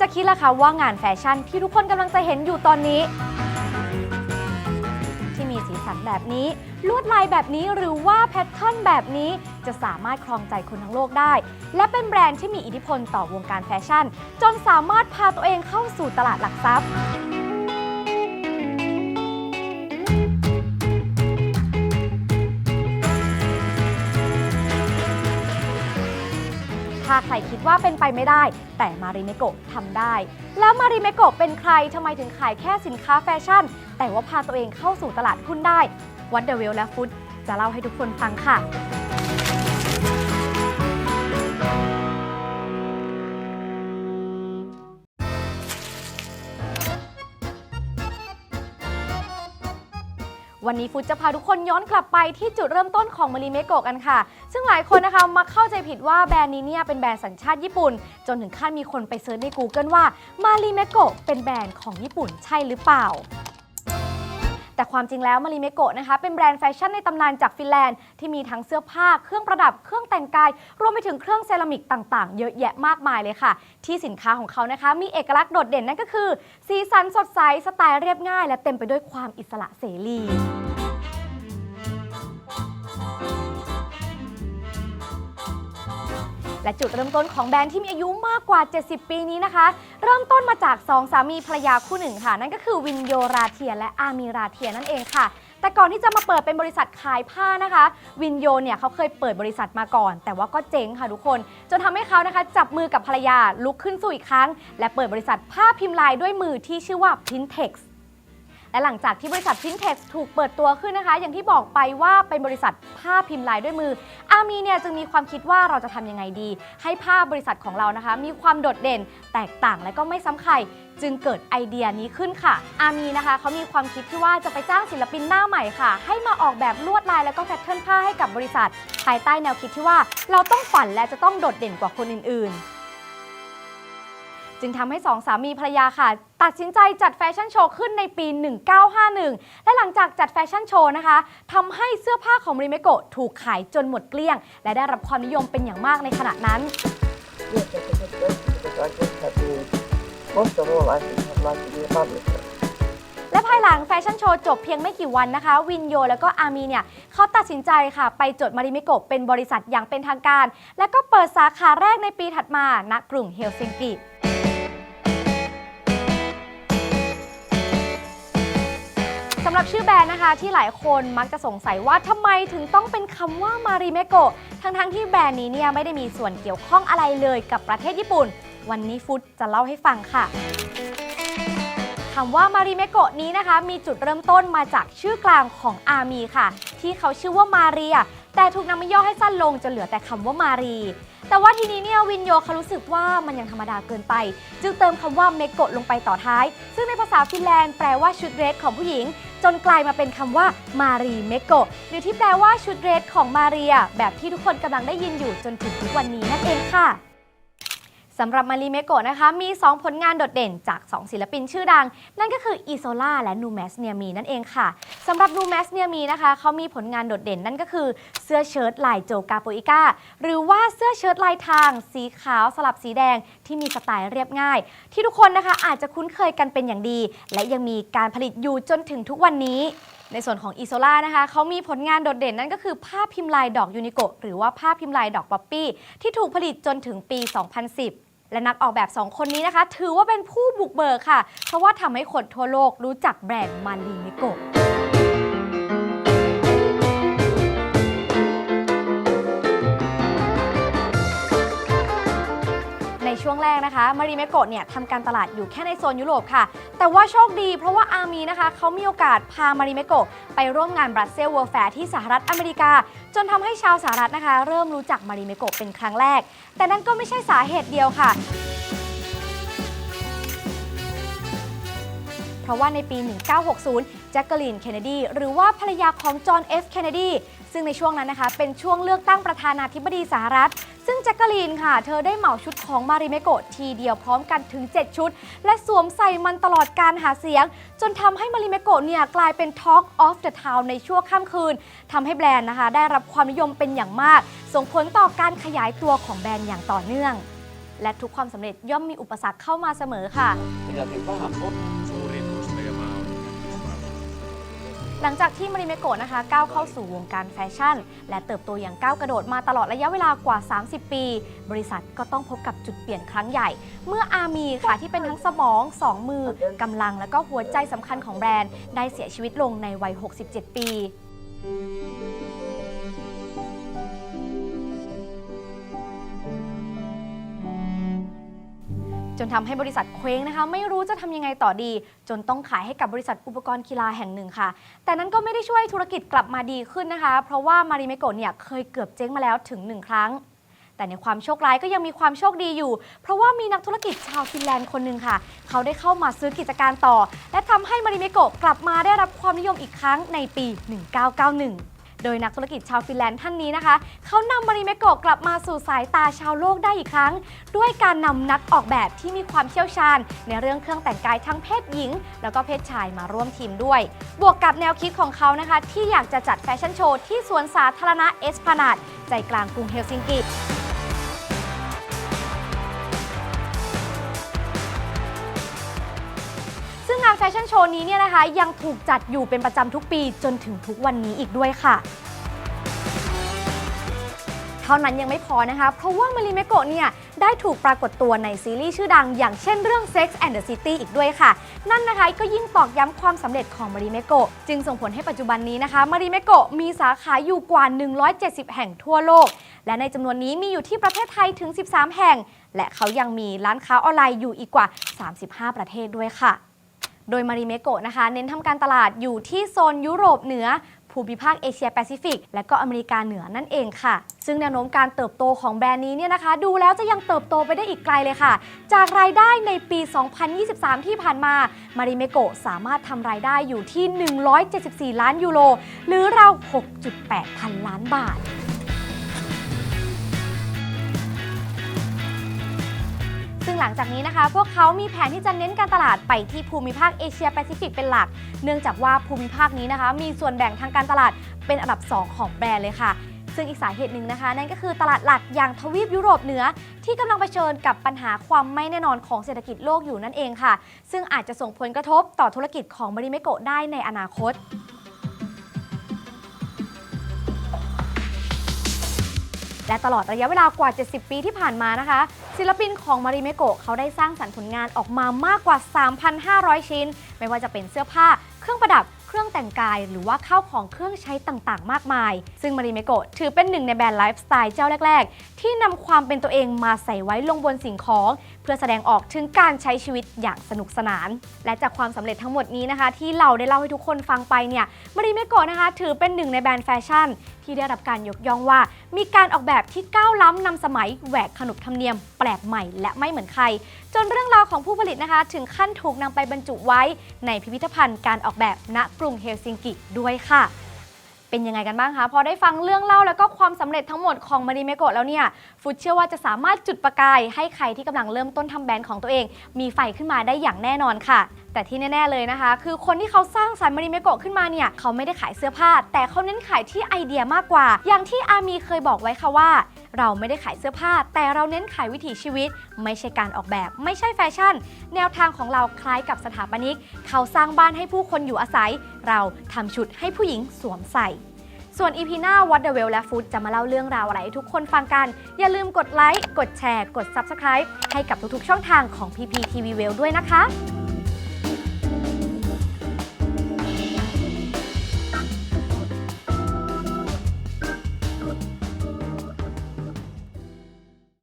จะคิดล่ะคะว่างานแฟชั่นที่ทุกคนกำลังจะเห็นอยู่ตอนนี้ ที่มีสีสันแบบนี้ ลวดลายแบบนี้หรือว่าแพทเทิร์นแบบนี้จะสามารถครองใจคนทั้งโลกได้ และเป็นแบรนด์ที่มีอิทธิพลต่อวงการแฟชั่น จนสามารถพาตัวเองเข้าสู่ตลาดหลักทรัพย์ ถ้าใครคิดว่าเป็นไปไม่ได้ แต่มาริเมโกะทำได้ แล้วมาริเมโกะเป็นใครทำไมถึงขายแค่สินค้าแฟชั่น แต่ว่าพาตัวเองเข้าสู่ตลาดหุ้นได้วัดเดอะเวลและฟุตจะเล่าให้ทุกคนฟังค่ะ วันนี้ฟุตจะพาทุกคนย้อนกลับไปที่จุดเริ่มต้นของมารีเมโกะกันค่ะ ซึ่งหลายคนนะคะมาเข้าใจผิดว่าแบรนด์นี้เนี่ยเป็นแบรนด์สัญชาติญี่ปุ่น จนถึงขั้นมีคนไปเซิร์ชใน Google ว่ามารีเมโกะเป็นแบรนด์ของญี่ปุ่นใช่หรือเปล่า แต่ความจริงแล้วมารีเมโกะนะคะ เป็นแบรนด์แฟชั่นในตำนานจากฟินแลนด์ ที่มีทั้งเสื้อผ้า เครื่องประดับ เครื่องแต่งกาย รวมไปถึงเครื่องเซรามิกต่างๆ เยอะแยะมากมายเลยค่ะ ที่สินค้าของเขานะคะ มีเอกลักษณ์โดดเด่นนั่นก็คือ สีสันสดใส สไตล์เรียบง่าย และเต็มไปด้วยความอิสระเสรี และจุดเริ่มต้นของแบรนด์ที่มีอายุมากกว่า 70 ปีนี้นะคะ เริ่มต้นมาจากสองสามีภรรยาคู่หนึ่งค่ะ นั่นก็คือวินโยราเทียและอามีราเทียนั่นเองค่ะ แต่ก่อนที่จะมาเปิดเป็นบริษัทขายผ้านะคะ วินโยเนี่ยเขาเคยเปิดบริษัทมาก่อน แต่ว่าก็เจ๊งค่ะทุกคน จนทำให้เขานะคะ จับมือกับภรรยาลุกขึ้นสู่อีกครั้ง และเปิดบริษัทผ้าพิมพ์ลายด้วยมือที่ชื่อว่า Pintex และหลังจากที่บริษัท Pintex ถูกเปิดตัวขึ้นนะคะ อย่างที่บอกไปว่าเป็นบริษัทผ้าพิมพ์ลายด้วยมือ อามีเนี่ยจึงมีความคิดว่าเราจะทำยังไงดี ให้ผ้าบริษัทของเรานะคะ มีความโดดเด่น แตกต่างและก็ไม่ซ้ำใครจึงเกิดไอเดียนี้ขึ้นค่ะ อามีนะคะเขามีความคิดที่ว่าจะไปจ้างศิลปินหน้าใหม่ค่ะ ให้มาออกแบบลวดลายแล้วก็แพทเทิร์นผ้าให้กับบริษัท ภายใต้แนวคิดที่ว่าเราต้องฝันและจะต้องโดดเด่นกว่าคนอื่นๆ จึงทำให้สองสามีภรรยาค่ะ ตัดสินใจจัดแฟชั่นโชว์ขึ้นในปี 1951 และหลังจากจัดแฟชั่นโชว์นะคะทำให้เสื้อผ้าของริเมโกะถูกขายจนหมดเกลี้ยง และได้รับความนิยมเป็นอย่างมากในขณะนั้น most of all, I think I'd like to be a publisher. และภายหลังแฟชั่นโชว์จบเพียงไม่กี่วันนะคะ วินโยแล้วก็อามีเนี่ยเขาตัดสินใจค่ะ ไปจดมาริมิโกะเป็นบริษัทอย่างเป็นทางการ และก็เปิดสาขาแรกในปีถัดมาณกรุงเฮลซิงกิ หรับชื่อแบรนด์นะคะที่หลายคนมักจะสงสัยว่าทำไมถึงต้องเป็นคำว่ามาริเมโกะทั้งๆที่แบรนด์นี้เนี่ยไม่ได้มีส่วนเกี่ยวข้องอะไรเลยกับประเทศญี่ปุ่น วันนี้ฟุตจะเล่าให้ฟังค่ะคำว่ามาริเมโกะนี้นะคะ มีจุดเริ่มต้นมาจากชื่อกลางของอามีค่ะ ที่เขาชื่อว่ามาเรีย แต่ถูกนำมาย่อให้สั้นลงจนเหลือแต่คำว่ามารี แต่ว่าทีนี้เนี่ยวินโยเขารู้สึกว่ามันยังธรรมดาเกินไป จึงเติมคำว่าเมโกะลงไปต่อท้าย ซึ่งในภาษาฟินแลนด์แปลว่าชุดเดรสของผู้หญิง จนกลายมาเป็นคำว่ามารีเมโกะหรือที่แปลว่าชุดเดรสของมาเรีย แบบที่ทุกคนกำลังได้ยินอยู่จนถึงทุกวันนี้นั่นเองค่ะ สำหรับมาริเมโกะนะคะมี 2 ผลงานโดดเด่นจาก 2 ศิลปินชื่อดัง นั่นก็คืออีโซล่าและนูแมสเนียมีนั่นเองค่ะสำหรับนูแมสเนียมีนะคะเขามีผลงานโดดเด่นนั่นก็คือเสื้อเชิ้ตลายโจกาโปอิก้าหรือว่าเสื้อเชิ้ตลายทาง สีขาวสลับสีแดงที่มีสไตล์เรียบง่าย ที่ทุกคนนะคะอาจจะคุ้นเคยกันเป็นอย่างดี และยังมีการผลิตอยู่จนถึงทุกวันนี้ในส่วนของอีโซล่านะคะเขามีผลงานโดดเด่นนั่นก็คือผ้าพิมพ์ลายดอกยูนิโกหรือว่าผ้าพิมพ์ลายดอกป๊อปปี้ที่ถูกผลิตจนถึงปี 2010 และนักออกแบบ 2 คนนี้นะคะ ถือว่าเป็นผู้บุกเบิกค่ะ เพราะว่าทำให้คนทั่วโลกรู้จักแบรนด์มารีนิโกะ ในช่วงแรกนะคะมาริเมโกะเนี่ยทำการตลาดอยู่แค่ในโซนยุโรปค่ะ แต่ว่าโชคดีเพราะว่าอามีนะคะเขามีโอกาสพามาริเมโกะไปร่วมงานบรัสเซลเวิลด์แฟร์ที่สหรัฐอเมริกา จนทำให้ชาวสหรัฐนะคะ เริ่มรู้จักมาริเมโกะเป็นครั้งแรก แต่นั่นก็ไม่ใช่สาเหตุเดียวค่ะเพราะว่าในปี 1960 แจ็คเกอรีน เคนเนดี หรือว่าภรรยาของจอห์น เอฟ เคนเนดี ซึ่งในช่วงนั้นนะคะ เป็นช่วงเลือกตั้งประธานาธิบดีสหรัฐ ซึ่งแจ็คเกอรีนค่ะ เธอได้เหมาชุดของมาริเมโกะทีเดียวพร้อมกันถึง 7 ชุด และสวมใส่มันตลอดการหาเสียง จนทำให้มาริเมโกะเนี่ยกลายเป็น Talk of the Town ในชั่วข้ามคืนทำให้แบรนด์นะคะ ได้รับความนิยมเป็นอย่างมาก ส่งผลต่อการขยายตัวของแบรนด์อย่างต่อเนื่อง และทุกความสำเร็จย่อมมีอุปสรรคเข้ามาเสมอค่ะ Pidätin vähän หลังจากที่มาริเมโกะนะคะก้าวเข้าสู่วงการแฟชั่น และเติบโตอย่างก้าวกระโดดมาตลอดระยะเวลากว่า 30 ปี บริษัทก็ต้องพบกับจุดเปลี่ยนครั้งใหญ่ เมื่ออามีค่ะที่เป็นทั้งสมองสองมือกำลังและก็หัวใจสำคัญของแบรนด์ ได้เสียชีวิตลงในวัย 67 ปี จนทำให้บริษัทเคว้งนะคะ ไม่รู้จะทำยังไงต่อดี จนต้องขายให้กับบริษัทอุปกรณ์กีฬาแห่งหนึ่งค่ะ แต่นั้นก็ไม่ได้ช่วยธุรกิจกลับมาดีขึ้นนะคะ เพราะว่ามาริเมโกะเนี่ยเคยเกือบเจ๊งมาแล้วถึง 1 ครั้ง แต่ในความโชคร้ายก็ยังมีความโชคดีอยู่ เพราะว่ามีนักธุรกิจชาวฟินแลนด์คนหนึ่งค่ะ เขาได้เข้ามาซื้อกิจการต่อ และทำให้มาริเมโกะกลับมาได้รับความนิยมอีกครั้งในปี 1991 โดยนักธุรกิจชาวฟินแลนด์ท่านนี้นะคะ เขานำมาริเมโกะกลับมาสู่สายตาชาวโลกได้อีกครั้ง ด้วยการนำนักออกแบบที่มีความเชี่ยวชาญ ในเรื่องเครื่องแต่งกายทั้งเพศหญิง แล้วก็เพศชายมาร่วมทีมด้วย บวกกับแนวคิดของเขานะคะ ที่อยากจะจัดแฟชั่นโชว์ที่สวนสาธารณะเอสพลานาดใจกลางกรุงเฮลซิงกิ งานแฟชั่นโชว์นี้เนี่ยนะคะ ยังถูกจัดอยู่เป็นประจำทุกปีจนถึงทุกวันนี้อีกด้วยค่ะ เท่านั้นยังไม่พอนะคะ เพราะว่ามาริเมโกะเนี่ยได้ถูกปรากฏตัวในซีรีส์ชื่อดัง อย่างเช่นเรื่อง Sex and the City อีกด้วยค่ะ นั่นนะคะก็ยิ่งตอกย้ำความสำเร็จของมาริเมโกะจึงส่งผลให้ปัจจุบันนี้นะคะมาริเมโกะมีสาขาอยู่กว่า 170 แห่งทั่วโลก และในจำนวนนี้มีอยู่ที่ประเทศไทยถึง 13 แห่ง และเขายังมีร้านค้าออนไลน์อยู่อีกกว่า 35 ประเทศด้วยค่ะ โดยมาริเมโกะนะคะ เน้นทำการตลาดอยู่ที่โซนยุโรปเหนือภูมิภาคเอเชียแปซิฟิกและก็อเมริกาเหนือนั่นเองค่ะ ซึ่งแนวโน้มการเติบโตของแบรนด์นี้เนี่ยนะคะ ดูแล้วจะยังเติบโตไปได้อีกไกลเลยค่ะ จากรายได้ในปี 2023 ที่ผ่านมามาริเมโกะสามารถทำรายได้อยู่ที่ 174 ล้านยูโรหรือราว 6.8 พันล้านบาท ลังจากนี้นะคะ พวกเขามีแผนที่จะเน้นการตลาดไปที่ภูมิภาคเอเชียแปซิฟิกเป็นหลัก เนื่องจากว่าภูมิภาคนี้นะคะ มีส่วนแบ่งทางการตลาดเป็นอันดับ 2 ของแบรนด์เลยค่ะ ซึ่งอีกสาเหตุหนึ่งนะคะ นั่นก็คือตลาดหลักอย่างทวีปยุโรปเหนือ ที่กำลังเผชิญกับปัญหาความไม่แน่นอนของเศรษฐกิจโลกอยู่นั่นเองค่ะ ซึ่งอาจจะส่งผลกระทบต่อธุรกิจของมาริเมโกะได้ในอนาคต และตลอดระยะเวลากว่า 70 ปีที่ผ่านมานะคะ ศิลปินของมาริเมโกะเขาได้สร้างสรรค์ผลงานออกมามากกว่า 3,500 ชิ้น ไม่ว่าจะเป็นเสื้อผ้า เครื่องประดับเครื่องแต่งกายหรือว่าข้าวของเครื่องใช้ต่างๆ มากมาย ซึ่งมาริเมโกะถือเป็นหนึ่งในแบรนด์ไลฟ์สไตล์เจ้าแรก ๆ ที่นำความเป็นตัวเองมาใส่ไว้ลงบนสิ่งของ เพื่อแสดงออกถึงการใช้ชีวิตอย่างสนุกสนาน และจากความสำเร็จทั้งหมดนี้นะคะ ที่เราได้เล่าให้ทุกคนฟังไปเนี่ยมาริเมโกะนะคะ ถือเป็นหนึ่งในแบรนด์แฟชั่น ที่ได้รับการยกย่องว่า มีการออกแบบที่ก้าวล้ำนำสมัยแหวกขนบธรรมเนียมแปลกใหม่และไม่เหมือนใคร จนเรื่องราวของผู้ผลิตนะคะ ถึงขั้นถูกนำไปบรรจุไว้ ในพิพิธภัณฑ์การออกแบบณกรุงเฮลซิงกิด้วยค่ะ เป็นยังไงกันบ้างคะพอได้ฟังเรื่องเล่าแล้วก็ความสำเร็จทั้งหมดของมารีเมโกะแล้วเนี่ยฟุตเชื่อว่าจะสามารถจุดประกายให้ใครที่กำลังเริ่มต้นทำแบรนด์ของตัวเอง มีไฟขึ้นมาได้อย่างแน่นอนค่ะ แต่ที่แน่ ๆเลยนะคะ คือคนที่เขาสร้างสรรค์มารีเมโกะขึ้นมาเนี่ยเขาไม่ได้ขายเสื้อผ้า แต่เขาเน้นขายที่ไอเดียมากกว่า อย่างที่อามีเคยบอกไว้ค่ะว่า เราไม่ได้ขายเสื้อผ้า แต่เราเน้นขายวิถีชีวิต ไม่ใช่การออกแบบ ไม่ใช่แฟชั่น แนวทางของเราคล้ายกับสถาปนิก เขาสร้างบ้านให้ผู้คนอยู่อาศัย เราทำชุดให้ผู้หญิงสวมใส่ ส่วนอีพีหน้า What the Well และ Food จะมาเล่าเรื่องราวอะไรให้ทุกคนฟังกัน อย่าลืมกดไลค์กดแชร์ กด Subscribe ให้กับทุกๆช่องทางของ PPTV Well ด้วยนะคะ